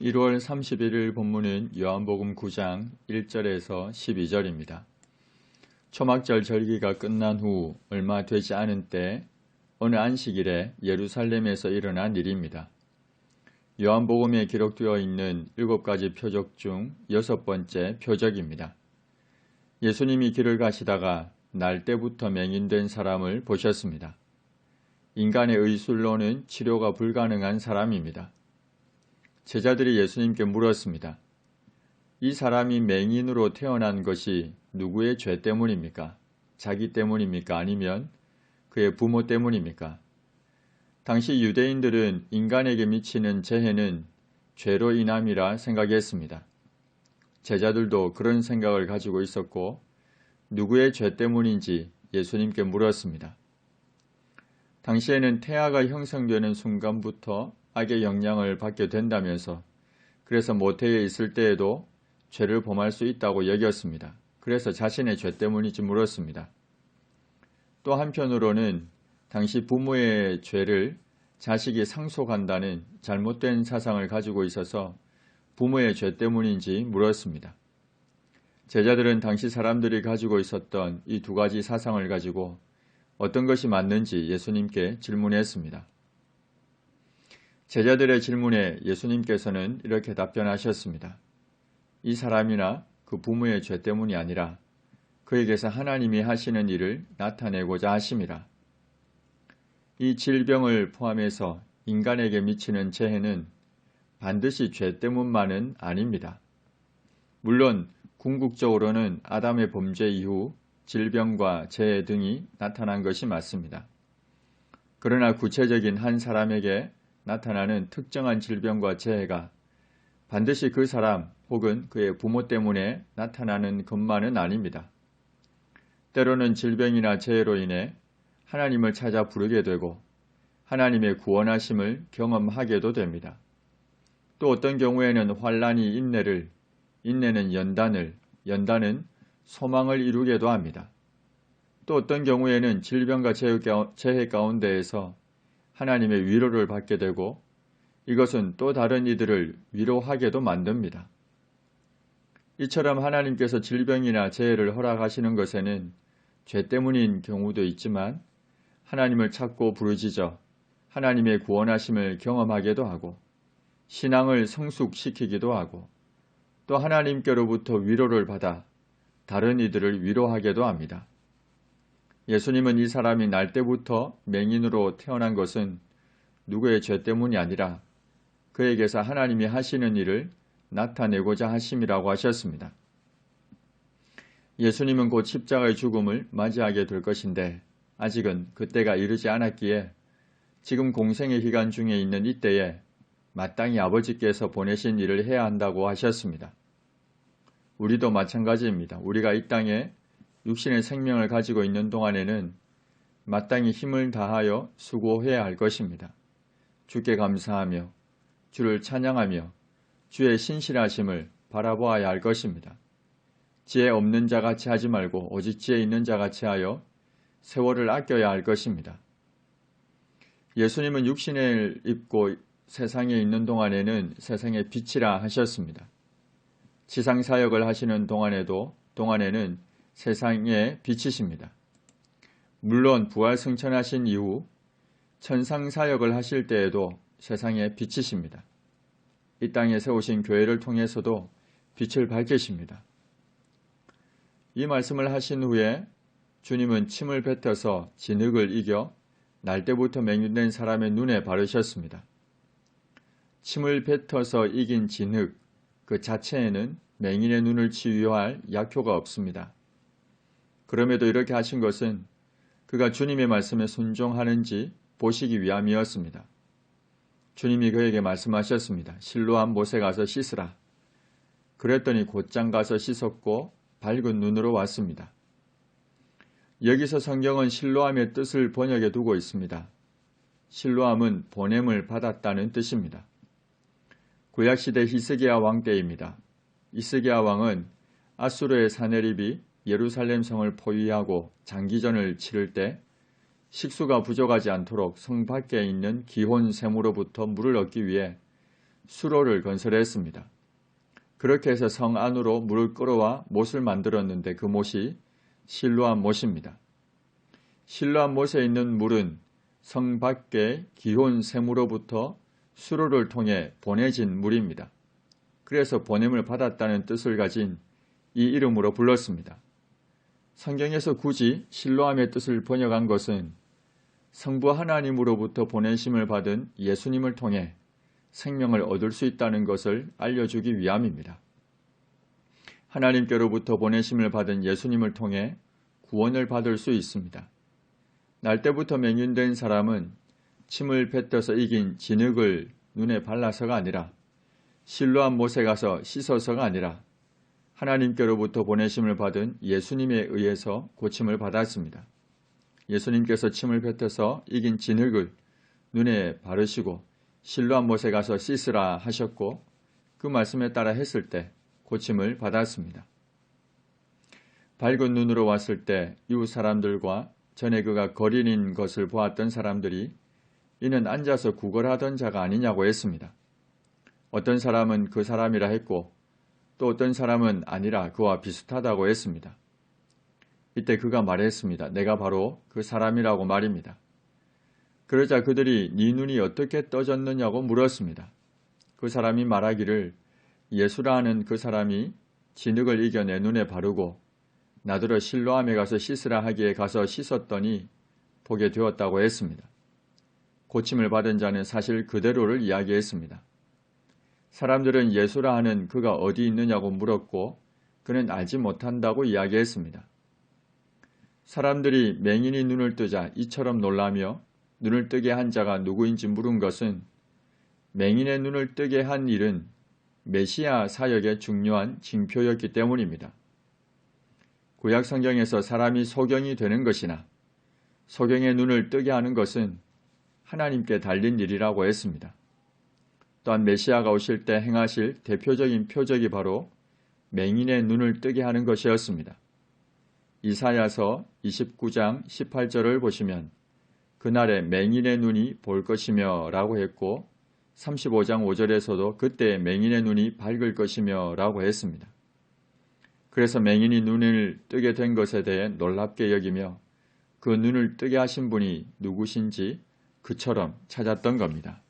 1월 31일 본문은 요한복음 9장 1절에서 12절입니다. 초막절 절기가 끝난 후 얼마 되지 않은 때 어느 안식일에 예루살렘에서 일어난 일입니다. 요한복음에 기록되어 있는 일곱 가지 표적 중 여섯 번째 표적입니다. 예수님이 길을 가시다가 날 때부터 맹인된 사람을 보셨습니다. 인간의 의술로는 치료가 불가능한 사람입니다. 제자들이 예수님께 물었습니다. 이 사람이 맹인으로 태어난 것이 누구의 죄 때문입니까? 자기 때문입니까? 아니면 그의 부모 때문입니까? 당시 유대인들은 인간에게 미치는 재해는 죄로 인함이라 생각했습니다. 제자들도 그런 생각을 가지고 있었고 누구의 죄 때문인지 예수님께 물었습니다. 당시에는 태아가 형성되는 순간부터 악의 영향을 받게 된다면서 그래서 모태에 있을 때에도 죄를 범할 수 있다고 여겼습니다. 그래서 자신의 죄 때문인지 물었습니다. 또 한편으로는 당시 부모의 죄를 자식이 상속한다는 잘못된 사상을 가지고 있어서 부모의 죄 때문인지 물었습니다. 제자들은 당시 사람들이 가지고 있었던 이 두 가지 사상을 가지고 어떤 것이 맞는지 예수님께 질문했습니다. 제자들의 질문에 예수님께서는 이렇게 답변하셨습니다. 이 사람이나 그 부모의 죄 때문이 아니라 그에게서 하나님이 하시는 일을 나타내고자 하심이라. 이 질병을 포함해서 인간에게 미치는 재해는 반드시 죄 때문만은 아닙니다. 물론 궁극적으로는 아담의 범죄 이후 질병과 재해 등이 나타난 것이 맞습니다. 그러나 구체적인 한 사람에게 나타나는 특정한 질병과 재해가 반드시 그 사람 혹은 그의 부모 때문에 나타나는 것만은 아닙니다. 때로는 질병이나 재해로 인해 하나님을 찾아 부르게 되고 하나님의 구원하심을 경험하게도 됩니다. 또 어떤 경우에는 환란이 인내를, 인내는 연단을, 연단은 소망을 이루게도 합니다. 또 어떤 경우에는 질병과 재해 가운데에서 하나님의 위로를 받게 되고 이것은 또 다른 이들을 위로하게도 만듭니다. 이처럼 하나님께서 질병이나 재해를 허락하시는 것에는 죄 때문인 경우도 있지만 하나님을 찾고 부르짖어 하나님의 구원하심을 경험하게도 하고 신앙을 성숙시키기도 하고 또 하나님께로부터 위로를 받아 다른 이들을 위로하게도 합니다. 예수님은 이 사람이 날 때부터 맹인으로 태어난 것은 누구의 죄 때문이 아니라 그에게서 하나님이 하시는 일을 나타내고자 하심이라고 하셨습니다. 예수님은 곧 십자가의 죽음을 맞이하게 될 것인데 아직은 그때가 이르지 않았기에 지금 공생의 기간 중에 있는 이때에 마땅히 아버지께서 보내신 일을 해야 한다고 하셨습니다. 우리도 마찬가지입니다. 우리가 이 땅에 육신의 생명을 가지고 있는 동안에는 마땅히 힘을 다하여 수고해야 할 것입니다. 주께 감사하며 주를 찬양하며 주의 신실하심을 바라보아야 할 것입니다. 지혜 없는 자 같이 하지 말고 오직 지혜 있는 자 같이 하여 세월을 아껴야 할 것입니다. 예수님은 육신을 입고 세상에 있는 동안에는 세상의 빛이라 하셨습니다. 지상 사역을 하시는 동안에도 동안에는 세상의 빛이십니다. 물론 부활 승천하신 이후 천상 사역을 하실 때에도 세상의 빛이십니다. 이 땅에 세우신 교회를 통해서도 빛을 밝히십니다. 이 말씀을 하신 후에 주님은 침을 뱉어서 진흙을 이겨 날 때부터 맹윤된 사람의 눈에 바르셨습니다. 침을 뱉어서 이긴 진흙 그 자체에는 맹인의 눈을 치유할 약효가 없습니다. 그럼에도 이렇게 하신 것은 그가 주님의 말씀에 순종하는지 보시기 위함이었습니다. 주님이 그에게 말씀하셨습니다. 실로암 못에 가서 씻으라. 그랬더니 곧장 가서 씻었고 밝은 눈으로 왔습니다. 여기서 성경은 실로암의 뜻을 번역해 두고 있습니다. 실로암은 보냄을 받았다는 뜻입니다. 구약시대 히스기야 왕 때입니다. 히스기야 왕은 아수르의 사내립이 예루살렘 성을 포위하고 장기전을 치를 때 식수가 부족하지 않도록 성 밖에 있는 기혼 샘으로부터 물을 얻기 위해 수로를 건설했습니다. 그렇게 해서 성 안으로 물을 끌어와 못을 만들었는데 그 못이 실로암 못입니다. 실로암 못에 있는 물은 성 밖의 기혼 샘으로부터 수로를 통해 보내진 물입니다. 그래서 보냄을 받았다는 뜻을 가진 이 이름으로 불렀습니다. 성경에서 굳이 실로암의 뜻을 번역한 것은 성부 하나님으로부터 보내심을 받은 예수님을 통해 생명을 얻을 수 있다는 것을 알려주기 위함입니다. 하나님께로부터 보내심을 받은 예수님을 통해 구원을 받을 수 있습니다. 날 때부터 맹인된 사람은 침을 뱉어서 이긴 진흙을 눈에 발라서가 아니라 실로한 못에 가서 씻어서가 아니라 하나님께로부터 보내심을 받은 예수님에 의해서 고침을 받았습니다. 예수님께서 침을 뱉어서 이긴 진흙을 눈에 바르시고 실로한 못에 가서 씻으라 하셨고 그 말씀에 따라 했을 때 고침을 받았습니다. 밝은 눈으로 왔을 때 이웃 사람들과 전에 그가 거린인 것을 보았던 사람들이 이는 앉아서 구걸하던 자가 아니냐고 했습니다. 어떤 사람은 그 사람이라 했고 또 어떤 사람은 아니라 그와 비슷하다고 했습니다. 이때 그가 말했습니다. 내가 바로 그 사람이라고 말입니다. 그러자 그들이 네 눈이 어떻게 떠졌느냐고 물었습니다. 그 사람이 말하기를 예수라 하는 그 사람이 진흙을 이겨 내 눈에 바르고 나더러 실로암에 가서 씻으라 하기에 가서 씻었더니 보게 되었다고 했습니다. 고침을 받은 자는 사실 그대로를 이야기했습니다. 사람들은 예수라 하는 그가 어디 있느냐고 물었고 그는 알지 못한다고 이야기했습니다. 사람들이 맹인이 눈을 뜨자 이처럼 놀라며 눈을 뜨게 한 자가 누구인지 물은 것은 맹인의 눈을 뜨게 한 일은 메시아 사역의 중요한 징표였기 때문입니다. 구약 성경에서 사람이 소경이 되는 것이나 소경의 눈을 뜨게 하는 것은 하나님께 달린 일이라고 했습니다. 또한 메시아가 오실 때 행하실 대표적인 표적이 바로 맹인의 눈을 뜨게 하는 것이었습니다. 이사야서 29장 18절을 보시면 그날에 맹인의 눈이 볼 것이며 라고 했고 35장 5절에서도 그때 맹인의 눈이 밝을 것이며 라고 했습니다. 그래서 맹인이 눈을 뜨게 된 것에 대해 놀랍게 여기며 그 눈을 뜨게 하신 분이 누구신지 그처럼 찾았던 겁니다.